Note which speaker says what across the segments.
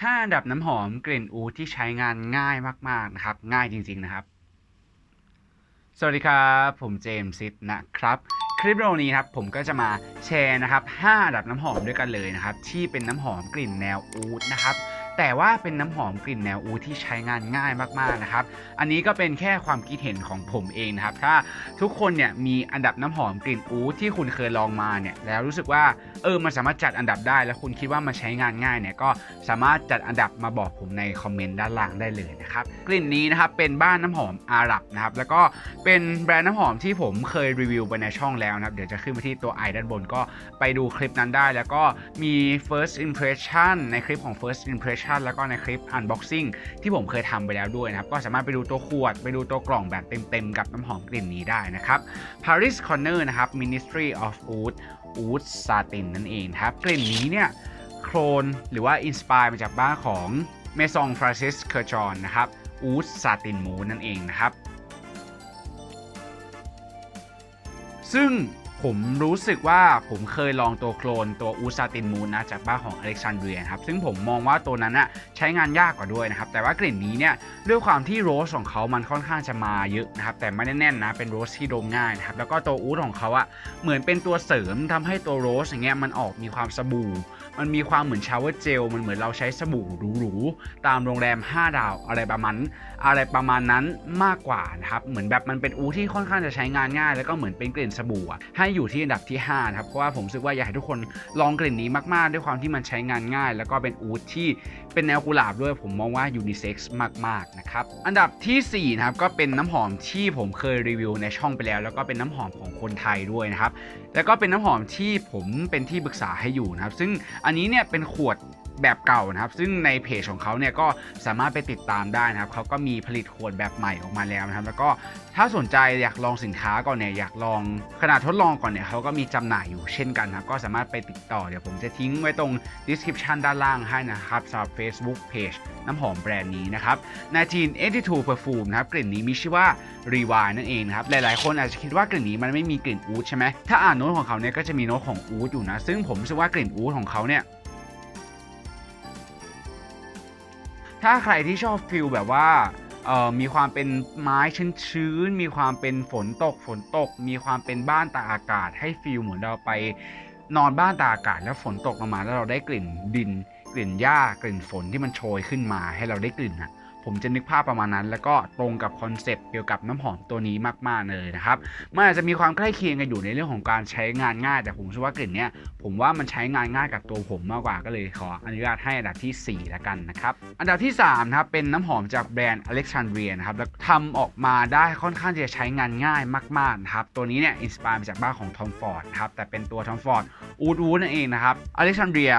Speaker 1: 5 อันดับน้ำหอมกลิ่นอูดที่ใช้งานง่ายมาก ๆ นะครับ ง่ายจริง ๆ นะครับ สวัสดีครับ ผมเจมส์ซิดนะครับ คลิปวิดีโอนี้ครับผมก็จะมาแชร์นะครับ 5 อันดับน้ำหอมด้วยกันเลยนะครับ ที่เป็นน้ำหอมกลิ่นแนวอูดนะครับ แต่ว่าเป็นน้ำหอมกลิ่นแนวอูที่ใช้งานง่ายมากๆนะครับ อันนี้ก็เป็นแค่ความคิดเห็นของผมเองนะครับ ถ้าทุกคนเนี่ยมีอันดับน้ำหอมกลิ่นอูที่คุณเคยลองมาเนี่ยแล้วรู้สึกว่าเออมันสามารถจัดอันดับได้ แล้วคุณคิดว่ามันใช้งานง่ายเนี่ยก็สามารถจัดอันดับมาบอกผมในคอมเมนต์ด้านล่างได้เลยนะครับกลิ่นนี้นะครับเป็นบ้านน้ำหอมอาหรับนะครับแล้วก็เป็นแบรนด์น้ำหอมที่ผมเคยรีวิวไปในช่องแล้วนะครับเดี๋ยวจะขึ้นไปที่ตัวไอด้านบนก็ไปดูคลิปนั้นได้ แล้วก็มี first impression ในคลิปของ first impression แล้วก็ในคลิป unboxing ที่ผมเคยทำไปแล้วด้วยนะครับ ก็สามารถไปดูตัวขวด ไปดูตัวกล่องแบบเต็มๆ กับน้ำหอมกลิ่นนี้ได้นะครับ Paris Corner นะครับ Ministry of Oud Oud Satin นั่นเองครับ กลิ่นนี้เนี่ยโครนหรือว่าอินสปายมาจากบ้านของ Maison Francis Kurkdjian นะครับ Oud Satin Mood นั่นเองนะครับ ซึ่ง ผมรู้สึกว่าผมเคยลองตัวโคลนตัวอูซาตินมูนนะจากบ้านของอเล็กซานเดรียครับซึ่งผมมองว่าตัวนั้นอะใช้งานยากกว่าด้วยนะครับแต่ว่ากลิ่นนี้เนี่ยด้วยความที่โรสของเขามันค่อนข้างจะมาเยอะนะครับแต่ไม่แน่นนะเป็นโรสที่ดมง่ายนะครับแล้วก็ตัวอูดของเขาอะเหมือนเป็นตัวเสริมทำให้ตัวโรสอย่างเงี้ยมันออกมีความสบู่ มันมีความเหมือนชาวเวอร์เจล มันเหมือนเราใช้สบู่หรูๆ ตามโรงแรม 5 ดาวอะไรประมาณอะไรประมาณนั้นมากกว่านะครับ เหมือนแบบมันเป็นอูที่ค่อนข้างจะใช้งานง่าย แล้วก็เหมือนเป็นกลิ่นสบู่ให้อยู่ที่อันดับที่5นะครับ เพราะว่าผมรู้สึกว่าอยากให้ทุกคนลองกลิ่นนี้มากๆ ด้วยความที่มันใช้งานง่าย แล้วก็เป็นอูที่เป็นแนวกุหลาบด้วย ผมมองว่ายูนิเซ็กซ์มากๆนะครับ อันดับทีสี่4นะครับก็เป็นน้ำหอมที่ผมเคยรีวิวในช่องไปแล้ว แล้วก็เป็นน้ำหอมของคนไทยด้วยนะครับ แล้วก็เป็นน้ำหอมที่ผมเป็นที่ปรึกษาให้อยู่นะครับ ซึ่งอันนี้เนี่ยเป็นขวด แบบเก่านะครับ ซึ่งในเพจของเขาเนี่ยก็สามารถไปติดตามได้นะครับเขาก็มีผลิตขวดแบบใหม่ออกมาแล้วนะครับ แล้วก็ถ้าสนใจอยากลองสินค้าก่อนเนี่ยอยากลองขนาดทดลองก่อนเนี่ยเขาก็มีจำหน่ายอยู่เช่นกันนะครับ ก็สามารถไปติดต่อเดี๋ยวผมจะทิ้งไว้ตรง description ด้านล่างให้นะครับสำหรับ Facebook Page น้ำหอมแบรนด์นี้นะครับ1982 Perfume นะครับกลิ่นนี้มีชื่อว่า Rewind นั่นเองนะครับหลายๆ คนอาจจะคิดว่ากลิ่นนี้มันไม่มีกลิ่นอูดใช่ไหมถ้าอ่านโน้ตของเขาเนี่ยก็จะมีโน้ตของอูดอยู่นะซึ่งผมรู้สึกว่ากลิ่นอูดของเขาเนี่ย ถ้าใครที่ชอบฟิลแบบว่าเอ่อมีความเป็นไม้ชื้นๆ มีความเป็นฝนตกฝนตก มีความเป็นบ้านตากอากาศ ให้ฟิลเหมือนเราไปนอนบ้านตากอากาศ แล้วฝนตกลงมาแล้วเราได้กลิ่นดิน กลิ่นหญ้ากลิ่นฝนที่มันโชยขึ้นมาให้เราได้กลิ่นอะ ผมจะนึกภาพประมาณนั้น แล้วก็ตรงกับคอนเซปต์เกี่ยวกับน้ำหอมตัวนี้มากๆเลยนะครับมันอาจจะมีความใกล้เคียงกันอยู่ในเรื่องของการใช้งานง่าย แต่ผมเชื่อว่ากลิ่นเนี้ยผมว่ามันใช้งานง่ายกับตัวผมมากกว่าก็เลยขออนุญาตให้อันดับที่ 4 แล้วกันนะครับอันดับที่3นะครับเป็นน้ำหอมจากแบรนด์ Alexandria นะครับแล้วทำออกมาได้ค่อนข้างจะใช้งานง่ายมากๆนะครับตัวนี้เนี่ยอินสปายมาจากบ้านของ Tom Ford นะครับแต่เป็นตัว Tom Ford อูดอูนั่นเองนะครับ Alexandria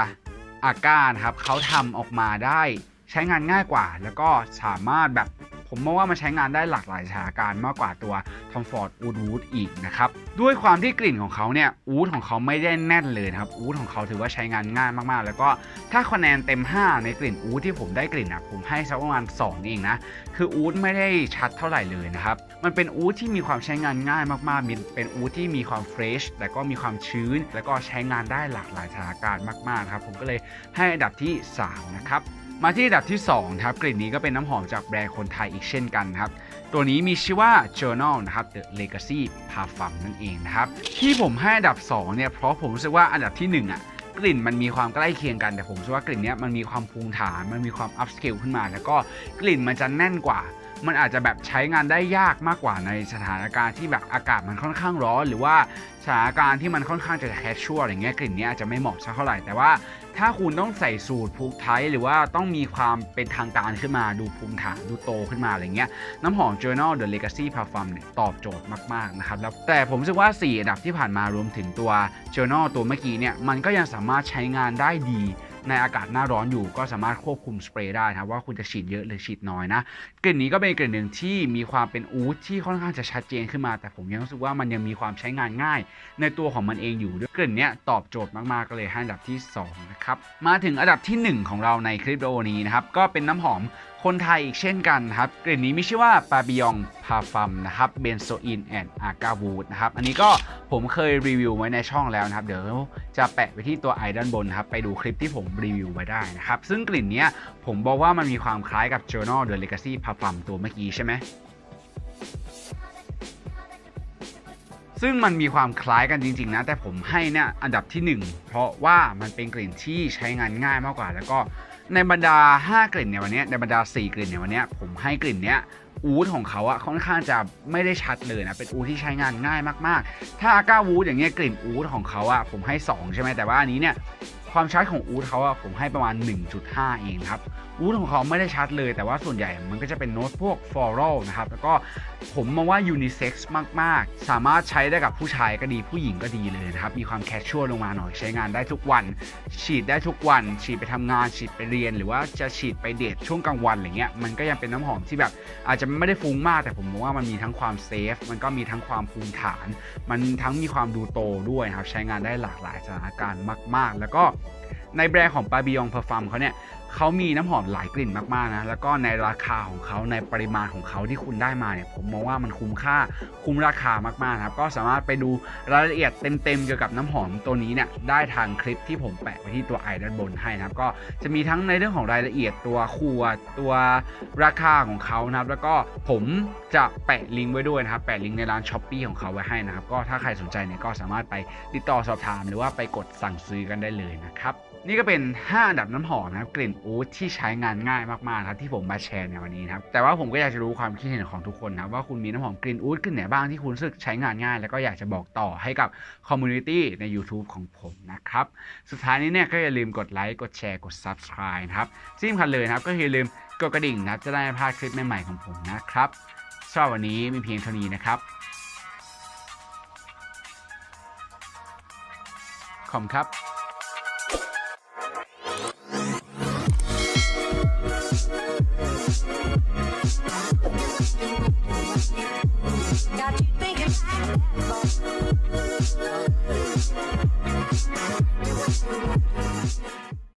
Speaker 1: อาก้านะครับเขาทำออกมาได้ ใช้งานง่ายกว่า แล้วก็สามารถแบบผมมองว่ามันใช้งานได้หลากหลายสถานการณ์มากกว่าตัว Tom Ford Oud Wood อีกนะครับ ด้วยความที่กลิ่นของเขาเนี่ยอูดของเขาไม่ได้แน่นเลยนะครับอูดของเขาถือว่าใช้งานง่ายมากๆ แล้วก็ถ้าคะแนนเต็ม 5 ในกลิ่นอูดที่ผมได้กลิ่นอะผมให้สักประมาณ2เองนะ คืออูดไม่ได้ชัดเท่าไหร่เลยนะครับ มันเป็นอูดที่มีความใช้งานง่ายมากๆมีเป็นอูดที่มีความเฟรชแต่ก็มีความชื้น แล้วก็ใช้งานได้หลากหลายสถานการณ์มากๆครับผมก็เลยให้อันดับที่ 3 นะครับ มาที่อันดับที่ 2 ครับ กลิ่นนี้ก็เป็นน้ำหอมจากแบรนด์คนไทยอีกเช่นกันครับ ตัวนี้มีชื่อว่า Journal นะครับ The Legacy Parfum นั่นเองนะครับ ที่ผมให้อันดับ 2 เนี่ย เพราะผมรู้สึกว่าอันดับที่ 1 อะ กลิ่นมันมีความใกล้เคียงกัน แต่ผมรู้สึกว่ากลิ่นนี้มันมีความภูมิฐาน มันมีความอัพสเกลขึ้นมา แล้วก็กลิ่นมันจะแน่นกว่า มันอาจจะแบบใช้งานได้ยากมากกว่าในสถานการณ์ที่แบบอากาศมันค่อนข้างร้อนหรือว่าสถานการณ์ที่มันค่อนข้างจะแคชชัวลอย่างเงี้ยกลิ่นเนี้ยอาจจะไม่เหมาะสักเท่าไหร่แต่ว่า ถ้าคุณต้องใส่สูตรผูกไทยหรือว่าต้องมีความเป็นทางการขึ้นมาดูภูมิฐานดูโตขึ้นมาอะไรเงี้ยน้ำหอม Journal The Legacy Parfum เนี่ยตอบโจทย์มากๆนะครับแล้วแต่ผมรู้สึกว่า 4 อันดับที่ผ่านมารวมถึงตัว Journal ตัวเมื่อกี้เนี่ยมันก็ยังสามารถใช้งานได้ดี ในอากาศหน้าร้อนอยู่ก็สามารถควบคุมสเปรย์ได้นะครับว่าคุณจะฉีดเยอะหรือฉีดน้อยนะกลิ่นนี้ก็เป็นกลิ่นหนึ่งที่มีความเป็นอูดที่ค่อนข้างจะชัดเจนขึ้นมา แต่ผมยังรู้สึกว่ามันยังมีความใช้งานง่าย ในตัวของมันเองอยู่ด้วยกลิ่นเนี้ยตอบโจทย์มากๆก็เลยให้อันดับที่2นะครับมาถึงอันดับที่ 1 ของเราในคลิปวิดีโอนี้นะครับก็เป็นน้ำหอมคนไทยอีกเช่นกันครับกลิ่นนี้มีชื่อว่าปาบิยองพาฟัมนะครับเบนโซอินแอนด์อากาวูดนะครับอันนี้ก็ผมเคยรีวิวไว้ในช่องแล้วนะครับ เดี๋ยวจะแปะไปที่ตัวไอด้านบนครับ ไปดูคลิปที่ผมรีวิวไว้ได้นะครับ ซึ่งกลิ่นเนี้ยผมบอกว่ามันมีความคล้ายกับ Journal The Legacy Parfum ตัวเมื่อกี้ใช่ไหมซึ่งมันมีความคล้ายกันจริง ๆ นะ แต่ผมให้เนี่ยอันดับที่ 1 เพราะว่ามันเป็นกลิ่นที่ใช้งานง่ายมากกว่า แล้วก็ ในบรรดา 5 กลิ่นในวันนี้ในบรรดา 4 กลิ่นในวันนี้ผมให้กลิ่นเนี้ยอูดของเขาอะค่อนข้างจะไม่ได้ชัดเลยนะ เป็นอูดที่ใช้งานง่ายมากๆ ถ้าอาก้าวูดอย่างเงี้ยกลิ่นอูดของเขาอะผมให้ 2 ใช่ไหมแต่ว่าอันนี้เนี่ยความชัดของอูดเขาอะผมให้ประมาณ 1.5 เองครับ อูดของเขาไม่ได้ชัดเลย แต่ว่าส่วนใหญ่มันก็จะเป็นโน้ตพวกฟลอรัลนะครับ แล้วก็ผมมองว่ายูนิเซ็กซ์มาก ๆ สามารถใช้ได้กับผู้ชายก็ดีผู้หญิงก็ดีเลยนะครับ มีความแคชชวลลงมาหน่อยใช้งานได้ทุกวัน ฉีดได้ทุกวัน ฉีดไปทำงาน ฉีดไปเรียน หรือว่าจะฉีดไปเดทช่วงกลางวันอะไรเงี้ยมันก็ยังเป็นน้ำหอมที่แบบ อาจจะไม่ได้ฟุ้งมากแต่ผมมองว่ามันมีทั้งความเซฟมันก็มีทั้งความภูมิฐาน มันทั้งมีความดูโตด้วยครับใช้งานได้หลากหลายสถานการณ์มาก ๆ แล้วก็ในแบรนด์ของปาบิยองเพอร์ฟัมเขาเนี่ย เขามีน้ำหอมหลายกลิ่นมากๆนะ แล้วก็ในราคาของเขาในปริมาณของเขาที่คุณได้มาเนี่ย ผมมองว่ามันคุ้มค่าคุ้มราคามากๆนะครับ ก็สามารถไปดูรายละเอียดเต็มๆ เกี่ยวกับน้ำหอมตัวนี้เนี่ยได้ทางคลิปที่ผมแปะไว้ที่ตัวไอด้านบนให้นะครับ ก็จะมีทั้งในเรื่องของรายละเอียดตัวขวดตัวราคาของเขานะครับ แล้วก็ผมจะแปะลิงก์ไว้ด้วยนะครับ แปะลิงก์ในร้านช้อปปีของเขาไว้ให้นะครับ ก็ถ้าใครสนใจเนี่ยก็สามารถไปติดต่อสอบถาม หรือว่าไปกดสั่งซื้อกันได้เลยนะครับ นี่ก็เป็น 5 อันดับน้ำหอมนะครับกลิ่นอูดที่ใช้งานง่ายมากๆครับที่ผมมาแชร์ในวันนี้ครับแต่ว่าผมก็อยากจะรู้ความคิดเห็นของทุกคนนะครับว่าคุณมีน้ำหอมกลิ่นอูดกลิ่นไหนบ้างที่คุณรู้สึกใช้งานง่าย แล้วก็อยากจะบอกต่อให้กับคอมมูนิตี้ใน YouTube ของผมนะครับสุดท้ายนี้เนี่ยก็อย่าลืมกดไลค์กดแชร์กด Subscribe นะครับที่สำคัญเลยนะครับก็อย่าลืมกดกระดิ่งนะจะได้ไม่พลาดคลิปใหม่ๆของผมนะครับสำหรับวันนี้มีเพียงเท่านี้นะครับขอบคุณครับ